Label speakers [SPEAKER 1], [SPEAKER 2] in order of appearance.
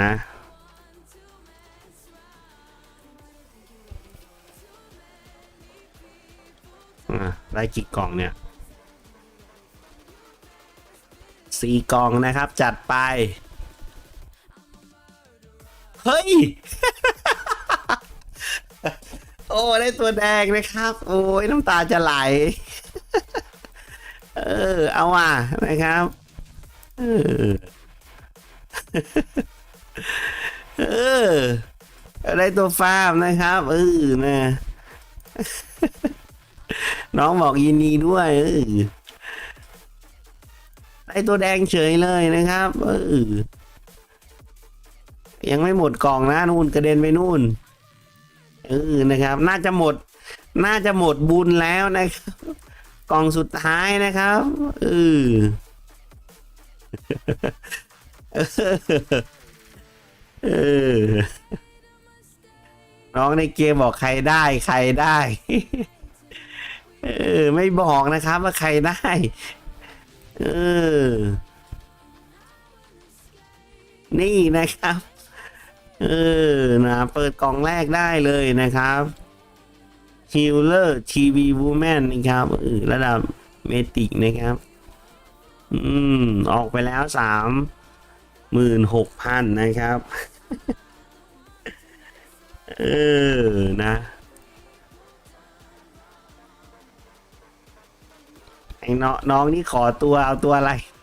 [SPEAKER 1] นะ ได้กี่กล่องเนี่ยสี่กล่องนะครับ จัดไป เฮ้ย โอ้ ได้ตัวแดงนะครับ โอ้ยน้ำตาจะไหล เออ เอาว่ะนะครับ เออ เออได้ตัวฟาร์มนะครับ เออนะน้องบอกยินดีด้วย เออได้ตัวแดงเฉยเลยนะครับ เออยังไม่หมดกล่องนะนู่นกระเด็นไปนู่น เออนะครับ น่าจะหมด น่าจะหมดบุญแล้วนะครับ กล่องสุดท้ายนะครับเออ เออ น้องในเกมบอกใครได้ใครได้ เออ ไม่บอกนะครับว่าใครได้ เออ นี่นะครับ เออ นะ เปิดกล่องแรกได้เลยนะครับ Healer TV Woman นะครับเออระดับเมติกนะครับ อืม ออกไปแล้วสามหมื่นหกพันนะครับ เออ นะ ไอ้น้องน้องนี่ขอตัวเอาตัวอะไร